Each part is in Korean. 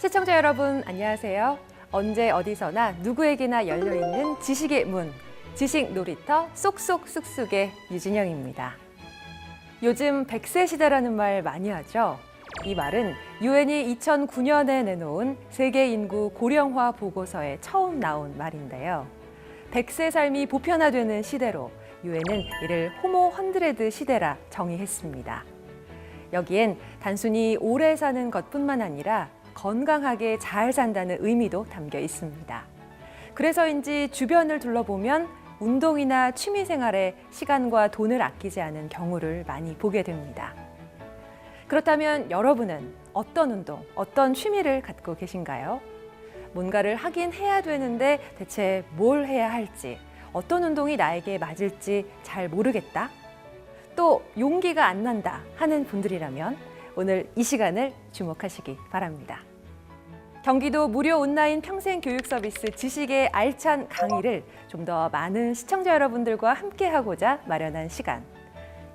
시청자 여러분 안녕하세요. 언제 어디서나 누구에게나 열려 있는 지식의 문, 지식 놀이터 쏙쏙 쑥쑥의 유진영입니다. 요즘 100세 시대라는 말 많이 하죠. 이 말은 유엔이 2009년에 내놓은 세계 인구 고령화 보고서에 처음 나온 말인데요. 100세 삶이 보편화되는 시대로 유엔은 이를 호모 헌드레드 시대라 정의했습니다. 여기엔 단순히 오래 사는 것뿐만 아니라 건강하게 잘 산다는 의미도 담겨 있습니다. 그래서인지 주변을 둘러보면 운동이나 취미 생활에 시간과 돈을 아끼지 않은 경우를 많이 보게 됩니다. 그렇다면 여러분은 어떤 운동, 어떤 취미를 갖고 계신가요? 뭔가를 하긴 해야 되는데 대체 뭘 해야 할지, 어떤 운동이 나에게 맞을지 잘 모르겠다? 또 용기가 안 난다 하는 분들이라면 오늘 이 시간을 주목하시기 바랍니다. 경기도 무료 온라인 평생 교육 서비스 지식의 알찬 강의를 좀 더 많은 시청자 여러분들과 함께 하고자 마련한 시간.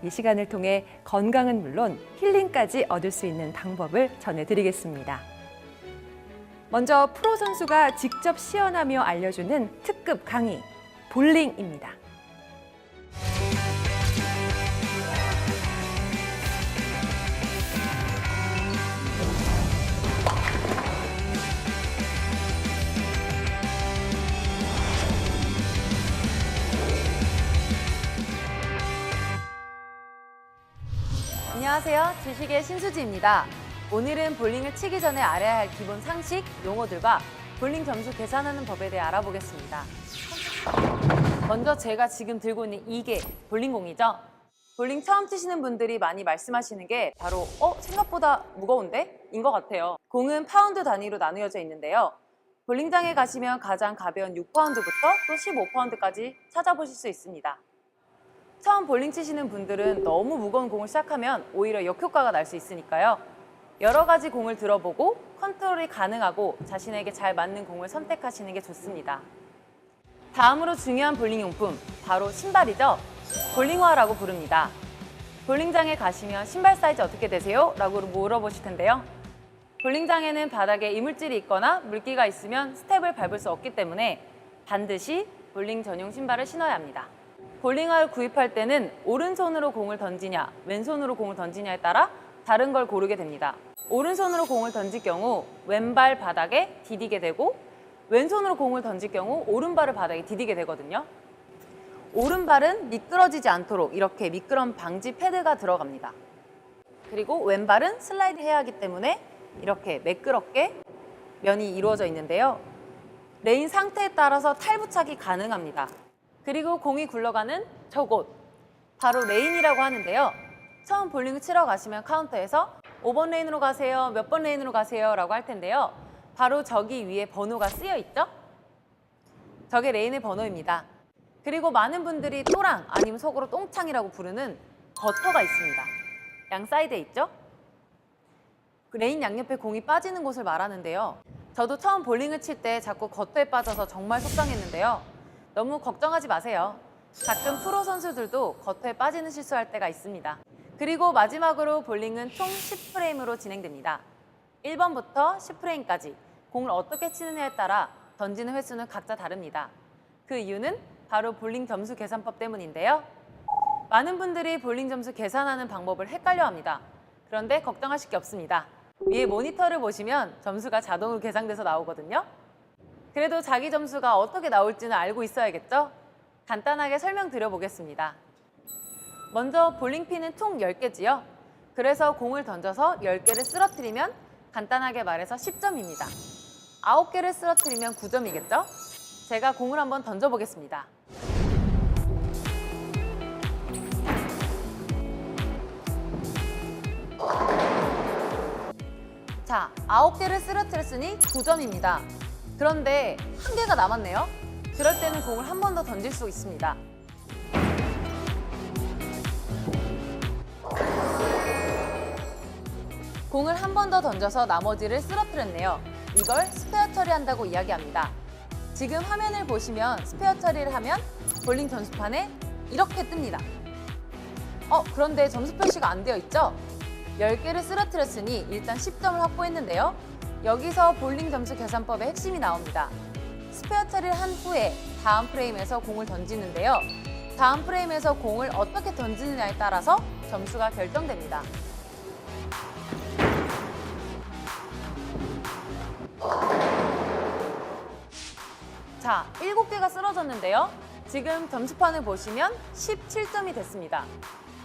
이 시간을 통해 건강은 물론 힐링까지 얻을 수 있는 방법을 전해드리겠습니다. 먼저 프로 선수가 직접 시연하며 알려주는 특급 강의, 볼링입니다. 안녕하세요. 지식의 신수지입니다. 오늘은 볼링을 치기 전에 알아야 할 기본 상식, 용어들과 볼링 점수 계산하는 법에 대해 알아보겠습니다. 먼저 제가 지금 들고 있는 이게 볼링공이죠. 볼링 처음 치시는 분들이 많이 말씀하시는 게 바로 어 생각보다 무거운데? 인 것 같아요. 공은 파운드 단위로 나누어져 있는데요. 볼링장에 가시면 가장 가벼운 6파운드부터 또 15파운드까지 찾아보실 수 있습니다. 처음 볼링 치시는 분들은 너무 무거운 공을 시작하면 오히려 역효과가 날 수 있으니까요. 여러 가지 공을 들어보고 컨트롤이 가능하고 자신에게 잘 맞는 공을 선택하시는 게 좋습니다. 다음으로 중요한 볼링 용품, 바로 신발이죠. 볼링화라고 부릅니다. 볼링장에 가시면 신발 사이즈 어떻게 되세요? 라고 물어보실 텐데요. 볼링장에는 바닥에 이물질이 있거나 물기가 있으면 스텝을 밟을 수 없기 때문에 반드시 볼링 전용 신발을 신어야 합니다. 볼링화를 구입할 때는 오른손으로 공을 던지냐, 왼손으로 공을 던지냐에 따라 다른 걸 고르게 됩니다. 오른손으로 공을 던질 경우 왼발 바닥에 디디게 되고 왼손으로 공을 던질 경우 오른발을 바닥에 디디게 되거든요. 오른발은 미끄러지지 않도록 이렇게 미끄럼 방지 패드가 들어갑니다. 그리고 왼발은 슬라이드 해야 하기 때문에 이렇게 매끄럽게 면이 이루어져 있는데요. 레인 상태에 따라서 탈부착이 가능합니다. 그리고 공이 굴러가는 저곳 바로 레인이라고 하는데요. 처음 볼링을 치러 가시면 카운터에서 5번 레인으로 가세요, 몇 번 레인으로 가세요 라고 할 텐데요. 바로 저기 위에 번호가 쓰여 있죠? 저게 레인의 번호입니다. 그리고 많은 분들이 또랑 아니면 속으로 똥창이라고 부르는 버터가 있습니다. 양 사이드에 있죠? 그 레인 양옆에 공이 빠지는 곳을 말하는데요. 저도 처음 볼링을 칠 때 자꾸 겉에 빠져서 정말 속상했는데요. 너무 걱정하지 마세요. 가끔 프로 선수들도 겉에 빠지는 실수할 때가 있습니다. 그리고 마지막으로 볼링은 총 10프레임으로 진행됩니다. 1번부터 10프레임까지 공을 어떻게 치느냐에 따라 던지는 횟수는 각자 다릅니다. 그 이유는 바로 볼링 점수 계산법 때문인데요. 많은 분들이 볼링 점수 계산하는 방법을 헷갈려 합니다. 그런데 걱정하실 게 없습니다. 위에 모니터를 보시면 점수가 자동으로 계산돼서 나오거든요. 그래도 자기 점수가 어떻게 나올지는 알고 있어야겠죠? 간단하게 설명드려 보겠습니다. 먼저 볼링핀은 총 10개지요. 그래서 공을 던져서 10개를 쓰러뜨리면 간단하게 말해서 10점입니다. 9개를 쓰러뜨리면 9점이겠죠? 제가 공을 한번 던져보겠습니다. 자, 9개를 쓰러뜨렸으니 9점입니다. 그런데 한 개가 남았네요. 그럴 때는 공을 한 번 더 던질 수 있습니다. 공을 한 번 더 던져서 나머지를 쓰러뜨렸네요. 이걸 스페어 처리한다고 이야기합니다. 지금 화면을 보시면 스페어 처리를 하면 볼링 점수판에 이렇게 뜹니다. 어, 그런데 점수 표시가 안 되어 있죠? 10개를 쓰러뜨렸으니 일단 10점을 확보했는데요. 여기서 볼링 점수 계산법의 핵심이 나옵니다. 스페어 처리를 한 후에 다음 프레임에서 공을 던지는데요. 다음 프레임에서 공을 어떻게 던지느냐에 따라서 점수가 결정됩니다. 자, 7개가 쓰러졌는데요. 지금 점수판을 보시면 17점이 됐습니다.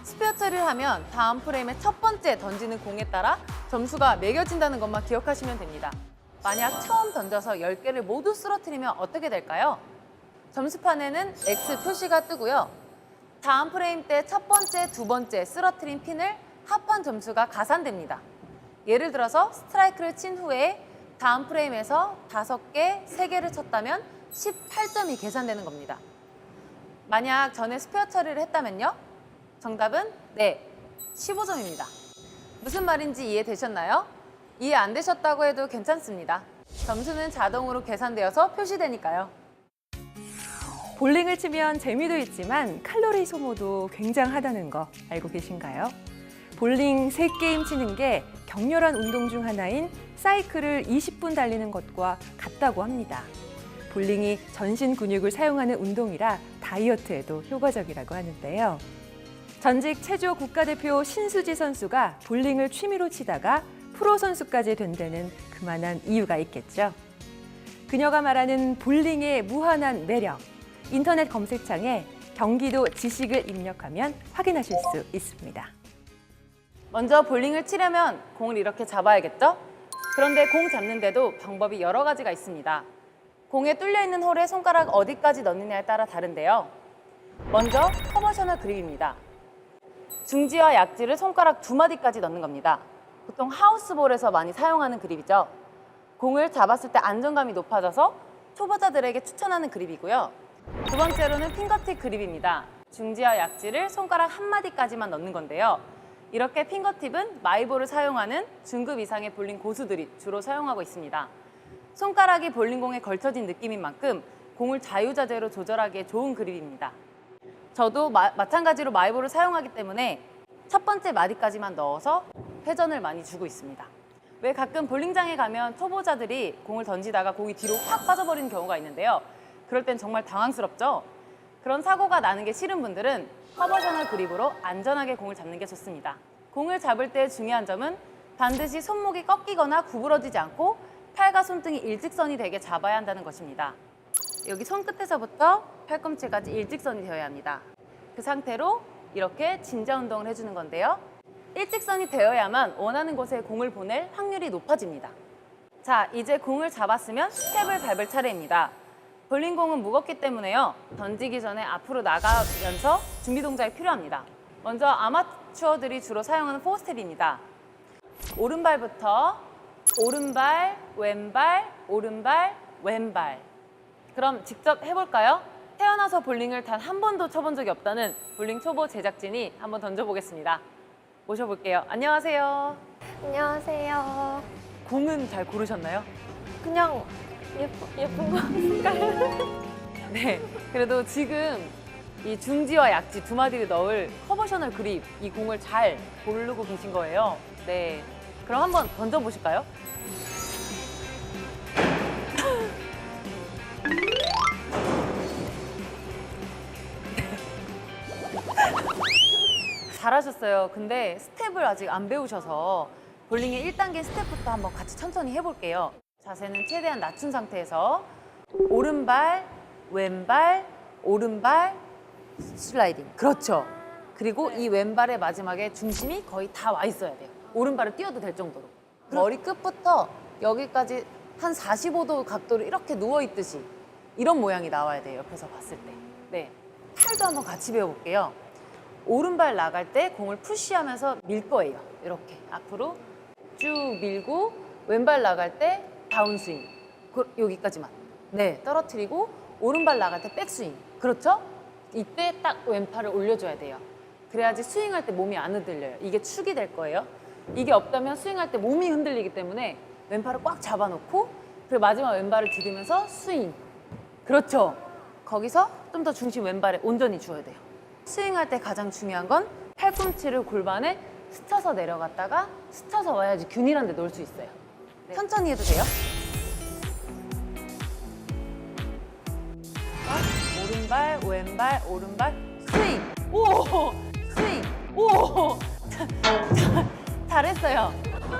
스페어 처리를 하면 다음 프레임의 첫 번째 던지는 공에 따라 점수가 매겨진다는 것만 기억하시면 됩니다. 만약 처음 던져서 10개를 모두 쓰러뜨리면 어떻게 될까요? 점수판에는 X 표시가 뜨고요. 다음 프레임 때 첫 번째, 두 번째 쓰러뜨린 핀을 합한 점수가 가산됩니다. 예를 들어서 스트라이크를 친 후에 다음 프레임에서 다섯 개, 세 개를 쳤다면 18점이 계산되는 겁니다. 만약 전에 스페어 처리를 했다면요? 정답은 네, 15점입니다. 무슨 말인지 이해되셨나요? 이해 안 되셨다고 해도 괜찮습니다. 점수는 자동으로 계산되어서 표시되니까요. 볼링을 치면 재미도 있지만 칼로리 소모도 굉장하다는 거 알고 계신가요? 볼링 세게임 치는 게 격렬한 운동 중 하나인 사이클을 20분 달리는 것과 같다고 합니다. 볼링이 전신 근육을 사용하는 운동이라 다이어트에도 효과적이라고 하는데요. 전직 체조 국가대표 신수지 선수가 볼링을 취미로 치다가 프로 선수까지 된 데는 그만한 이유가 있겠죠. 그녀가 말하는 볼링의 무한한 매력. 인터넷 검색창에 경기도 지식을 입력하면 확인하실 수 있습니다. 먼저 볼링을 치려면 공을 이렇게 잡아야겠죠? 그런데 공 잡는데도 방법이 여러 가지가 있습니다. 공에 뚫려 있는 홀에 손가락 어디까지 넣느냐에 따라 다른데요. 먼저 커버셔널 그립입니다. 중지와 약지를 손가락 두 마디까지 넣는 겁니다. 보통 하우스볼에서 많이 사용하는 그립이죠. 공을 잡았을 때 안정감이 높아져서 초보자들에게 추천하는 그립이고요. 두 번째로는 핑거팁 그립입니다. 중지와 약지를 손가락 한 마디까지만 넣는 건데요. 이렇게 핑거팁은 마이볼을 사용하는 중급 이상의 볼링 고수들이 주로 사용하고 있습니다. 손가락이 볼링공에 걸쳐진 느낌인 만큼 공을 자유자재로 조절하기에 좋은 그립입니다. 저도 마, 마찬가지로 마이볼을 사용하기 때문에 첫 번째 마디까지만 넣어서 회전을 많이 주고 있습니다. 왜 가끔 볼링장에 가면 초보자들이 공을 던지다가 공이 뒤로 확 빠져버리는 경우가 있는데요. 그럴 땐 정말 당황스럽죠? 그런 사고가 나는 게 싫은 분들은 커버셔널 그립으로 안전하게 공을 잡는 게 좋습니다. 공을 잡을 때 중요한 점은 반드시 손목이 꺾이거나 구부러지지 않고 팔과 손등이 일직선이 되게 잡아야 한다는 것입니다. 여기 손끝에서부터 팔꿈치까지 일직선이 되어야 합니다. 그 상태로 이렇게 진자 운동을 해주는 건데요. 일직선이 되어야만 원하는 곳에 공을 보낼 확률이 높아집니다. 자, 이제 공을 잡았으면 스텝을 밟을 차례입니다. 볼링공은 무겁기 때문에요. 던지기 전에 앞으로 나가면서 준비 동작이 필요합니다. 먼저 아마추어들이 주로 사용하는 포스텝입니다. 오른발부터 오른발, 왼발, 오른발, 왼발. 그럼 직접 해볼까요? 태어나서 볼링을 단 한 번도 쳐본 적이 없다는 볼링 초보 제작진이 한번 던져보겠습니다. 모셔볼게요. 안녕하세요. 안녕하세요. 공은 잘 고르셨나요? 그냥 예쁜 예쁜 거 색깔. 네. 그래도 지금 이 중지와 약지 두 마디를 넣을 커버셔널 그립 이 공을 잘 고르고 계신 거예요. 네. 그럼 한번 던져보실까요? 잘하셨어요. 근데 스텝을 아직 안 배우셔서 볼링의 1단계 스텝부터 한번 같이 천천히 해볼게요. 자세는 최대한 낮춘 상태에서 오른발, 왼발, 오른발, 슬라이딩. 그렇죠. 그리고 이 왼발의 마지막에 중심이 거의 다 와 있어야 돼요. 오른발을 띄워도 될 정도로. 머리 끝부터 여기까지 한 45도 각도로 이렇게 누워 있듯이 이런 모양이 나와야 돼요. 옆에서 봤을 때. 네. 팔도 한번 같이 배워볼게요. 오른발 나갈 때 공을 푸시하면서 밀 거예요. 이렇게 앞으로 쭉 밀고 왼발 나갈 때 다운스윙. 그- 여기까지만. 네, 떨어뜨리고 오른발 나갈 때 백스윙. 그렇죠? 이때 딱 왼팔을 올려줘야 돼요. 그래야지 스윙할 때 몸이 안 흔들려요. 이게 축이 될 거예요. 이게 없다면 스윙할 때 몸이 흔들리기 때문에 왼팔을 꽉 잡아놓고 그리고 마지막 왼발을 디디면서 스윙. 그렇죠. 거기서 좀 더 중심 왼발에 온전히 주어야 돼요. 스윙할 때 가장 중요한 건 팔꿈치를 골반에 스쳐서 내려갔다가 스쳐서 와야지 균일한 데 놓을 수 있어요. 천천히 해도 돼요. 오른발, 왼발, 오른발, 스윙! 오! 스윙! 오! 자, 잘했어요.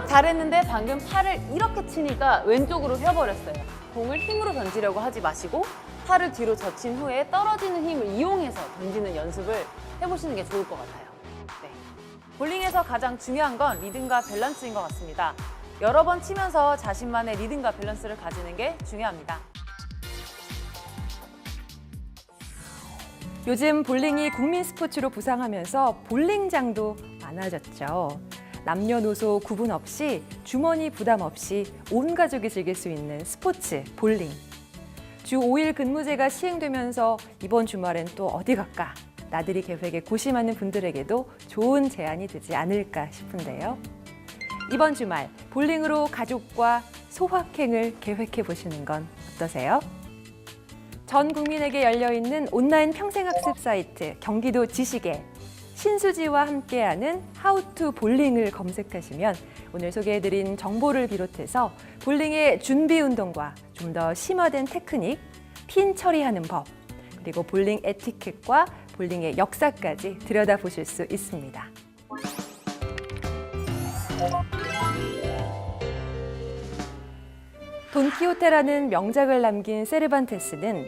잘했는데 방금 팔을 이렇게 치니까 왼쪽으로 휘어버렸어요. 공을 힘으로 던지려고 하지 마시고 팔을 뒤로 젖힌 후에 떨어지는 힘을 이용해서 던지는 연습을 해보시는 게 좋을 것 같아요. 네. 볼링에서 가장 중요한 건 리듬과 밸런스인 것 같습니다. 여러 번 치면서 자신만의 리듬과 밸런스를 가지는 게 중요합니다. 요즘 볼링이 국민 스포츠로 부상하면서 볼링장도 많아졌죠. 남녀노소 구분 없이 주머니 부담 없이 온 가족이 즐길 수 있는 스포츠 볼링. 주 5일 근무제가 시행되면서 이번 주말엔 또 어디 갈까? 나들이 계획에 고심하는 분들에게도 좋은 제안이 되지 않을까 싶은데요. 이번 주말 볼링으로 가족과 소확행을 계획해 보시는 건 어떠세요? 전 국민에게 열려 있는 온라인 평생학습 사이트 경기도 지식에 신수지와 함께하는 하우투 볼링을 검색하시면 오늘 소개해드린 정보를 비롯해서 볼링의 준비 운동과 좀 더 심화된 테크닉, 핀 처리하는 법, 그리고 볼링 에티켓과 볼링의 역사까지 들여다보실 수 있습니다. 돈키호테라는 명작을 남긴 세르반테스는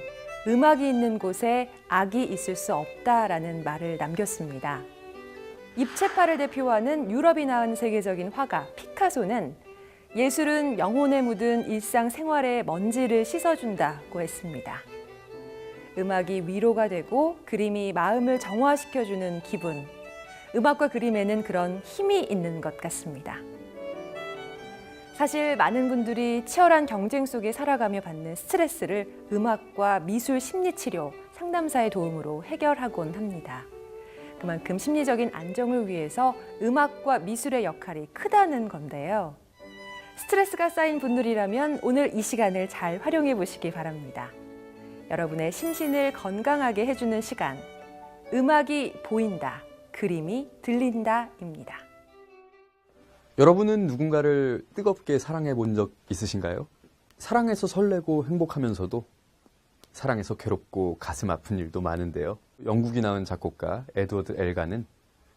음악이 있는 곳에 악이 있을 수 없다라는 말을 남겼습니다. 입체파를 대표하는 유럽이 낳은 세계적인 화가 피카소는 예술은 영혼에 묻은 일상 생활의 먼지를 씻어준다고 했습니다. 음악이 위로가 되고 그림이 마음을 정화시켜주는 기분. 음악과 그림에는 그런 힘이 있는 것 같습니다. 사실 많은 분들이 치열한 경쟁 속에 살아가며 받는 스트레스를 음악과 미술 심리치료, 상담사의 도움으로 해결하곤 합니다. 그만큼 심리적인 안정을 위해서 음악과 미술의 역할이 크다는 건데요. 스트레스가 쌓인 분들이라면 오늘 이 시간을 잘 활용해 보시기 바랍니다. 여러분의 심신을 건강하게 해주는 시간. 음악이 보인다, 그림이 들린다입니다. 여러분은 누군가를 뜨겁게 사랑해 본 적 있으신가요? 사랑해서 설레고 행복하면서도 사랑해서 괴롭고 가슴 아픈 일도 많은데요. 영국이 낳은 작곡가 에드워드 엘가는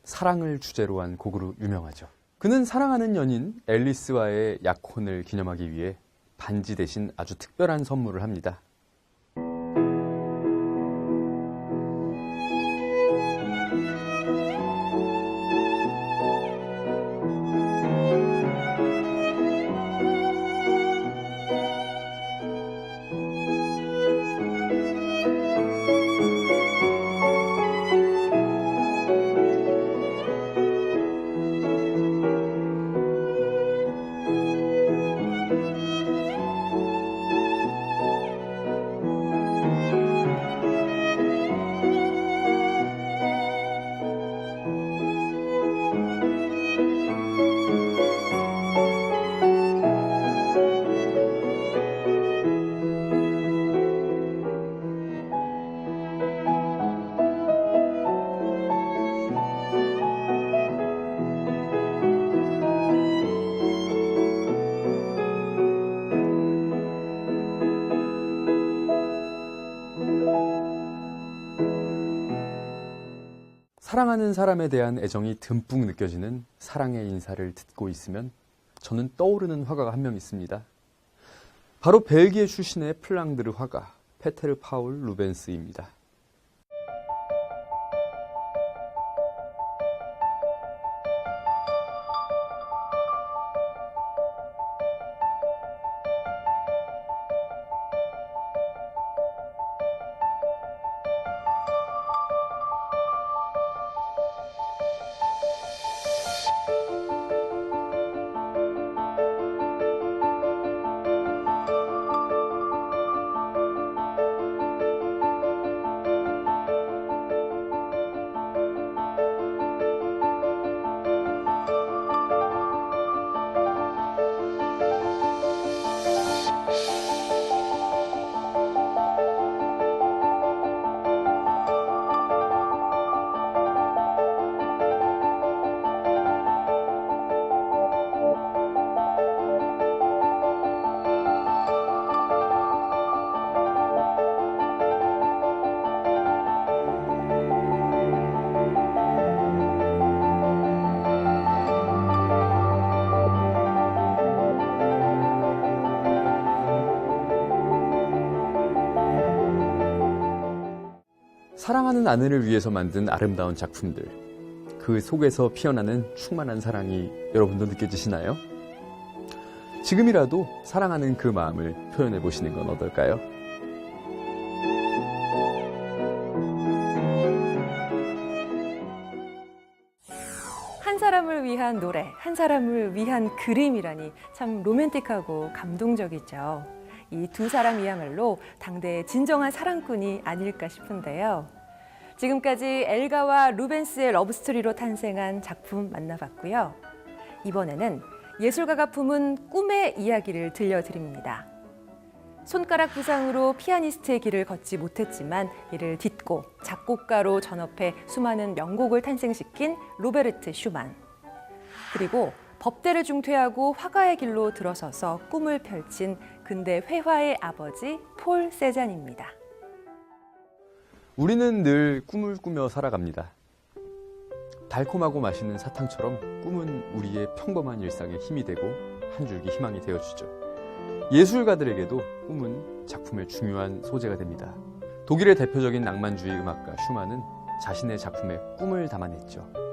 사랑을 주제로 한 곡으로 유명하죠. 그는 사랑하는 연인 앨리스와의 약혼을 기념하기 위해 반지 대신 아주 특별한 선물을 합니다. 사랑하는 사람에 대한 애정이 듬뿍 느껴지는 사랑의 인사를 듣고 있으면 저는 떠오르는 화가가 한 명 있습니다. 바로 벨기에 출신의 플랑드르 화가 페테르 파울 루벤스입니다. 사랑하는 아내를 위해서 만든 아름다운 작품들. 그 속에서 피어나는 충만한 사랑이 여러분도 느껴지시나요? 지금이라도 사랑하는 그 마음을 표현해 보시는 건 어떨까요? 한 사람을 위한 노래, 한 사람을 위한 그림이라니 참 로맨틱하고 감동적이죠. 이 두 사람이야말로 당대의 진정한 사랑꾼이 아닐까 싶은데요. 지금까지 엘가와 루벤스의 러브스토리로 탄생한 작품 만나봤고요. 이번에는 예술가가 품은 꿈의 이야기를 들려드립니다. 손가락 부상으로 피아니스트의 길을 걷지 못했지만 이를 딛고 작곡가로 전업해 수많은 명곡을 탄생시킨 로베르트 슈만. 그리고 법대를 중퇴하고 화가의 길로 들어서서 꿈을 펼친 근대 회화의 아버지 폴 세잔입니다. 우리는 늘 꿈을 꾸며 살아갑니다. 달콤하고 맛있는 사탕처럼 꿈은 우리의 평범한 일상에 힘이 되고 한 줄기 희망이 되어주죠. 예술가들에게도 꿈은 작품의 중요한 소재가 됩니다. 독일의 대표적인 낭만주의 음악가 슈만은 자신의 작품에 꿈을 담아냈죠.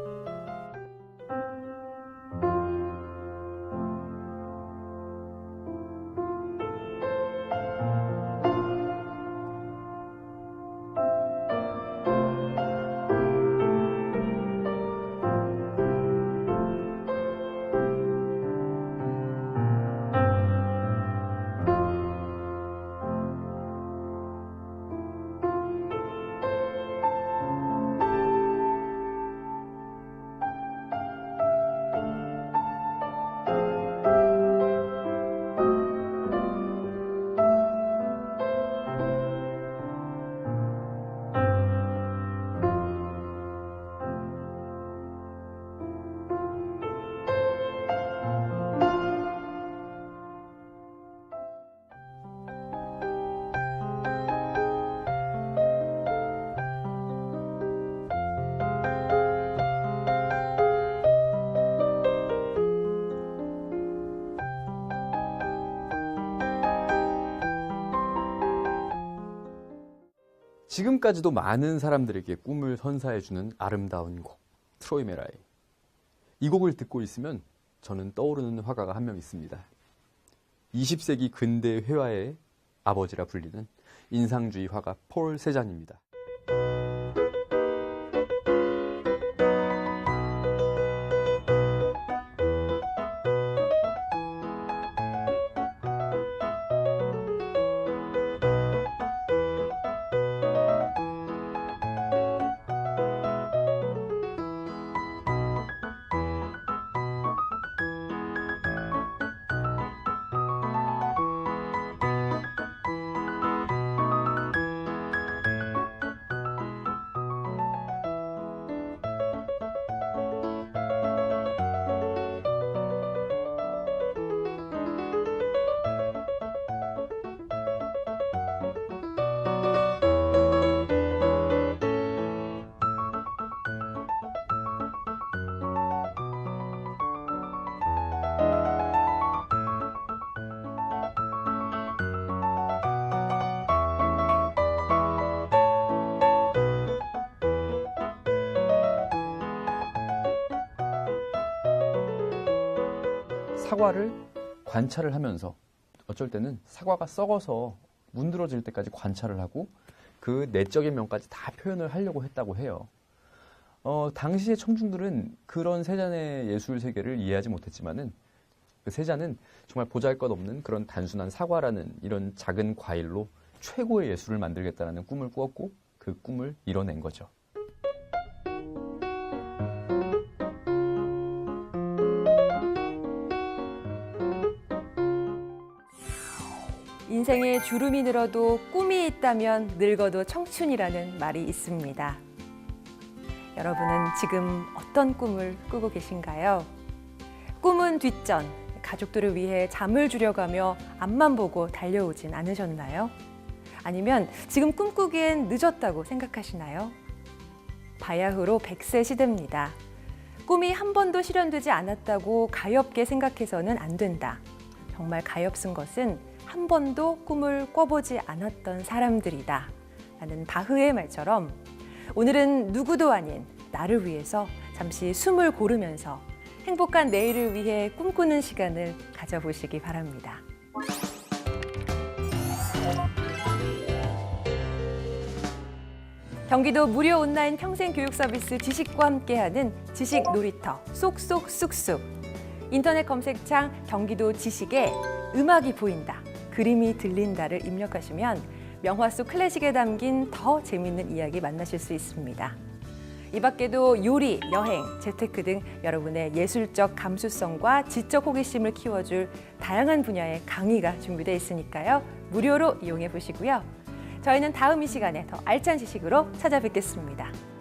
지금까지도 많은 사람들에게 꿈을 선사해주는 아름다운 곡, 트로이 메라이. 이 곡을 듣고 있으면 저는 떠오르는 화가가 한 명 있습니다. 20세기 근대 회화의 아버지라 불리는 인상주의 화가 폴 세잔입니다. 사과를 관찰을 하면서 어쩔 때는 사과가 썩어서 문드러질 때까지 관찰을 하고 그 내적인 면까지 다 표현을 하려고 했다고 해요. 어, 당시의 청중들은 그런 세잔의 예술 세계를 이해하지 못했지만은 그 세잔은 정말 보잘것없는 그런 단순한 사과라는 이런 작은 과일로 최고의 예술을 만들겠다는 꿈을 꾸었고 그 꿈을 이뤄낸 거죠. 인생에 주름이 늘어도 꿈이 있다면 늙어도 청춘이라는 말이 있습니다. 여러분은 지금 어떤 꿈을 꾸고 계신가요? 꿈은 뒷전, 가족들을 위해 잠을 줄여가며 앞만 보고 달려오진 않으셨나요? 아니면 지금 꿈꾸기엔 늦었다고 생각하시나요? 바야흐로 100세 시대입니다. 꿈이 한 번도 실현되지 않았다고 가엾게 생각해서는 안 된다. 정말 가엾은 것은 한 번도 꿈을 꿔보지 않았던 사람들이다. 라는 바흐의 말처럼 오늘은 누구도 아닌 나를 위해서 잠시 숨을 고르면서 행복한 내일을 위해 꿈꾸는 시간을 가져보시기 바랍니다. 경기도 무료 온라인 평생 교육 서비스 지식과 함께하는 지식 놀이터 쏙쏙 쑥쑥 인터넷 검색창 경기도 지식에 음악이 보인다 그림이 들린다를 입력하시면 명화 속 클래식에 담긴 더 재미있는 이야기 만나실 수 있습니다. 이 밖에도 요리, 여행, 재테크 등 여러분의 예술적 감수성과 지적 호기심을 키워줄 다양한 분야의 강의가 준비되어 있으니까요. 무료로 이용해 보시고요. 저희는 다음 이 시간에 더 알찬 지식으로 찾아뵙겠습니다.